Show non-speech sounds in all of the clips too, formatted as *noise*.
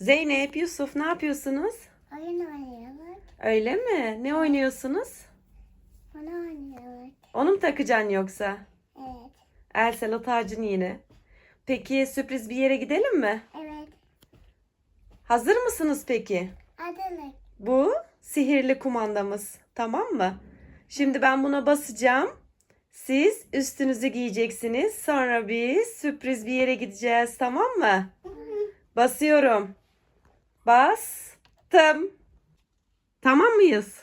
Zeynep, Yusuf ne yapıyorsunuz? Oyun oynuyorlar. Öyle mi? Ne oynuyorsunuz? Onu oynuyorlar. Onu mu takacaksın yoksa? Evet. Ersel tacın yine. Peki sürpriz bir yere gidelim mi? Evet. Hazır mısınız peki? Adını. Bu sihirli kumandamız. Tamam mı? Şimdi ben buna basacağım. Siz üstünüzü giyeceksiniz. Sonra biz sürpriz bir yere gideceğiz. Tamam mı? Basıyorum. Bastım. Tamam mıyız?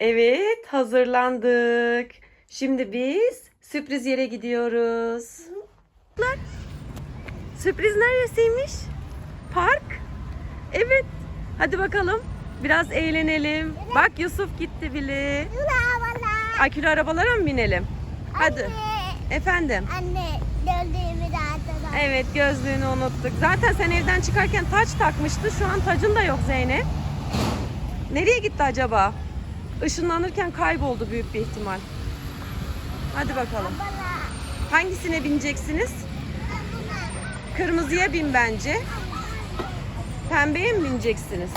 Evet, hazırlandık. Şimdi biz sürpriz yere gidiyoruz. Lan, Sürpriz neresiymiş? Park. Evet. Hadi bakalım. Biraz eğlenelim. Bak Yusuf gitti bile. Akülü arabalara mı binelim? Hadi. Anne. Efendim. Anne. Döndüğümü. Evet gözlüğünü unuttuk. Zaten sen evden çıkarken taç takmıştı. Şu an tacın da yok Zeynep. Nereye gitti acaba? Işınlanırken kayboldu büyük bir ihtimal. Hadi bakalım. Bana. Hangisine bineceksiniz? Kırmızıya bin bence. Pembeye mi bineceksiniz?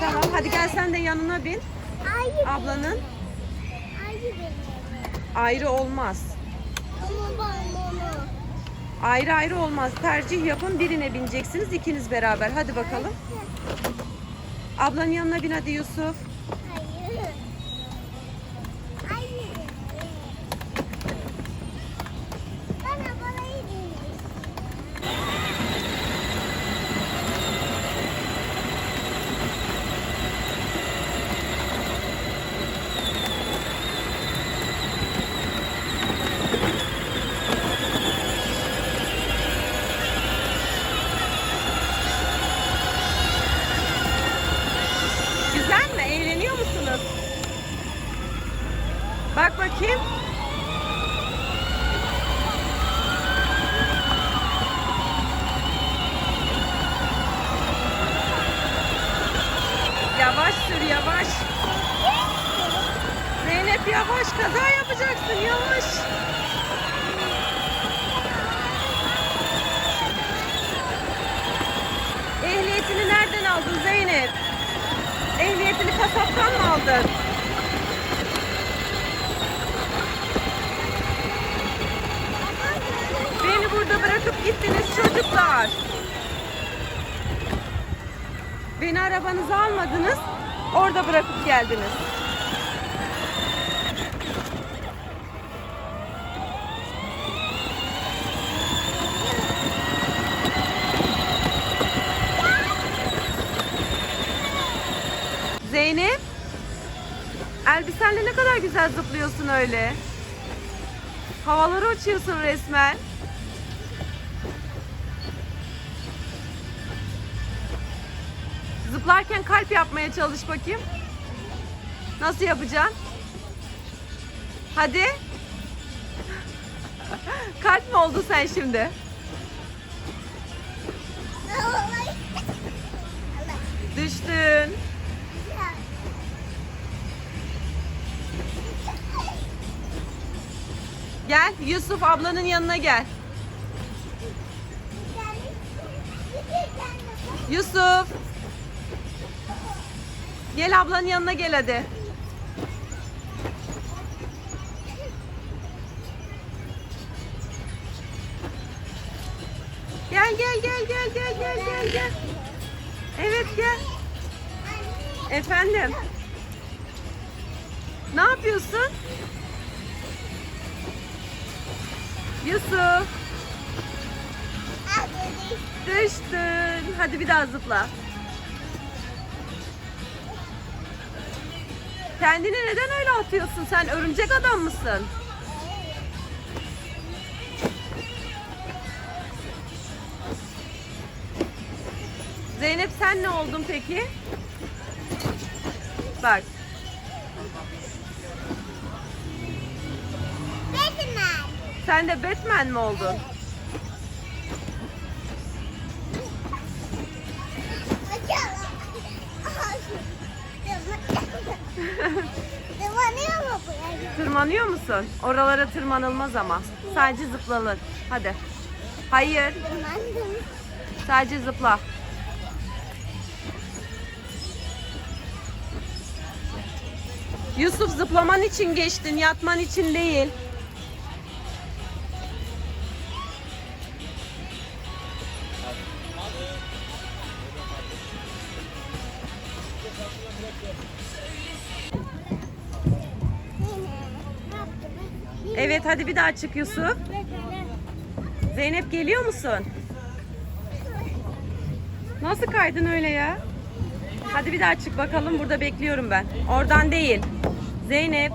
Tamam hadi gel sen de yanına bin. Ablanın ayrı olmaz. Ama bunu. Ayrı ayrı olmaz. Tercih yapın. Birine bineceksiniz. ikiniz beraber. Hadi bakalım. Ablanın yanına bin hadi Yusuf. Hayır. Hayır. Bana balayı dinle. Güzel mi? Eğleniyor musunuz? Bak bakayım. Yavaş sür yavaş. Zeynep yavaş kaza yapacaksın yavaş. Ehliyetini nereden aldın Zeynep? Ehliyetini kasaptan mı aldın? Beni burada bırakıp gittiniz çocuklar. Beni arabanıza almadınız. Orada bırakıp geldiniz. Zeynep. Elbisenle ne kadar güzel zıplıyorsun öyle. Havalara uçuyorsun resmen. Zıplarken kalp yapmaya çalış bakayım. Nasıl yapacaksın? Hadi. *laughs* kalp mi oldu sen şimdi? Düştün. Gel Yusuf ablanın yanına gel. Yusuf. Gel ablanın yanına gel hadi. Gel gel gel gel gel gel gel gel. Evet gel. Efendim. Ne yapıyorsun? Yusuf. Düştün. Hadi bir daha zıpla. Kendini neden öyle atıyorsun? Sen örümcek adam mısın? Zeynep sen ne oldun peki? Bak. Batman. Sen de Batman mi oldun? Tırmanıyor Tırmanıyor musun? Oralara tırmanılmaz ama. Sadece zıplanır. Hadi. Hayır. Tırmandım. Sadece zıpla. Yusuf zıplaman için geçtin, yatman için değil. Evet hadi bir daha çık Yusuf. Zeynep geliyor musun? Nasıl kaydın öyle ya? Hadi bir daha çık bakalım burada bekliyorum ben. Oradan değil. Zeynep.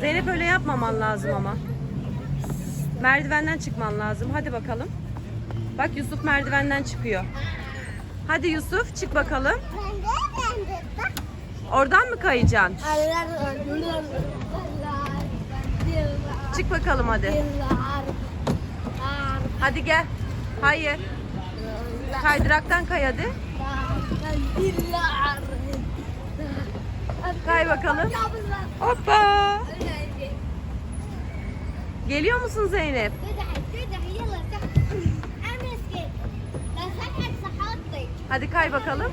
Zeynep öyle yapmaman lazım ama. Merdivenden çıkman lazım. Hadi bakalım. Bak Yusuf merdivenden çıkıyor. Hadi Yusuf çık bakalım. Oradan mı kayacaksın? Çık bakalım hadi. Hadi gel. Hayır. Kaydıraktan kay hadi. Kay bakalım. Hoppa. Geliyor musun Zeynep? Hadi kay bakalım.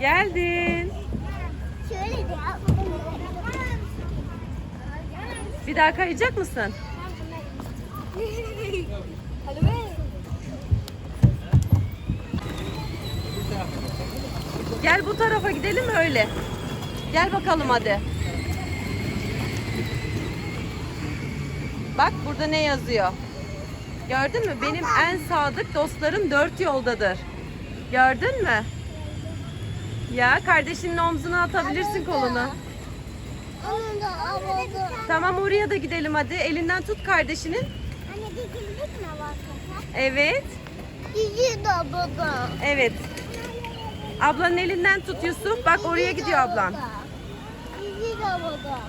Geldin. Şöyle de Bir daha kayacak mısın? Gel bu tarafa gidelim öyle. Gel bakalım hadi. Bak burada ne yazıyor? Gördün mü? Benim en sadık dostlarım dört yoldadır. Gördün mü? Ya kardeşinin omzuna atabilirsin kolunu. Onun da avladı. Tamam oraya da gidelim hadi. Elinden tut kardeşinin. Anne dikildik mi baksana? Evet. Cici de baba. Evet. Ablanın elinden tut Yusuf. Bak oraya gidiyor ablan. De baba.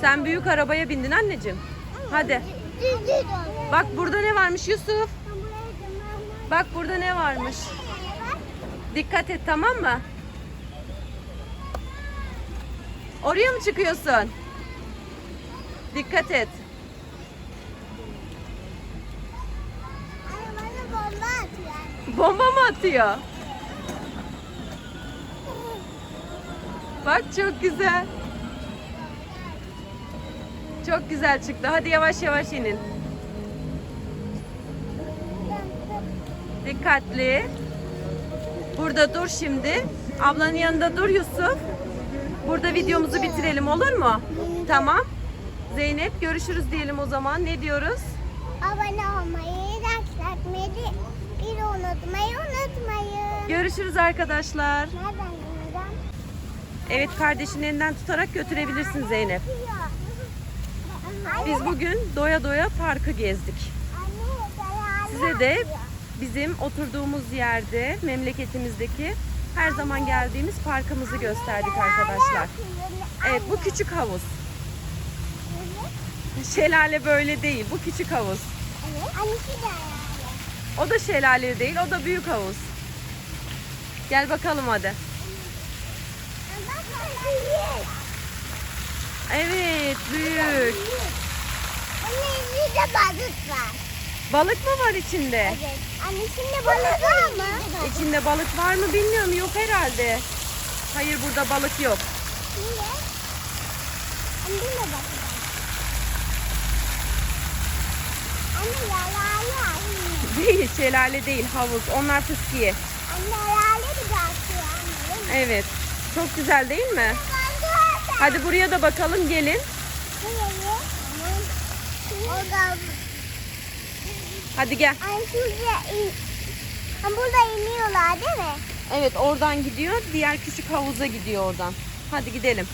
Sen büyük arabaya bindin anneciğim. Hadi. Bak burada ne varmış Yusuf? Bak burada ne varmış. Dikkat et tamam mı? Oraya mı çıkıyorsun? Dikkat et. Anne bana bomba atıyor. Bomba mı atıyor? Bak çok güzel. Çok güzel çıktı. Hadi yavaş yavaş inin. Dikkatli. Burada dur şimdi. Ablanın yanında dur Yusuf. Burada videomuzu bitirelim olur mu? Tamam. Zeynep görüşürüz diyelim o zaman. Ne diyoruz? Abone olmayı, like atmayı, bir unutmayı unutmayın. Görüşürüz arkadaşlar. Nereden? Evet kardeşinin elinden tutarak götürebilirsin Zeynep. Biz bugün doya doya parkı gezdik. Size de bizim oturduğumuz yerde memleketimizdeki her zaman geldiğimiz parkımızı gösterdik arkadaşlar. Evet bu küçük havuz. Şelale böyle değil. Bu küçük havuz. De O da şelale değil. O da büyük havuz. Gel bakalım hadi. Evet büyük. Anne içinde balık var. Balık mı var içinde? Evet. Anne içinde balık var mı? İçinde balık var mı bilmiyorum. Yok herhalde. Hayır burada balık yok. Niye? Anne de balık. Anne yalaya. Değil şelale değil havuz. Onlar fıskiye. Anne daha atıyor anne. Evet. Çok güzel değil mi? De Hadi buraya da bakalım gelin. Orada Hadi gel. Ay şurada in... Ha, burada iniyorlar değil mi? Evet oradan gidiyor. Diğer küçük havuza gidiyor oradan. Hadi gidelim.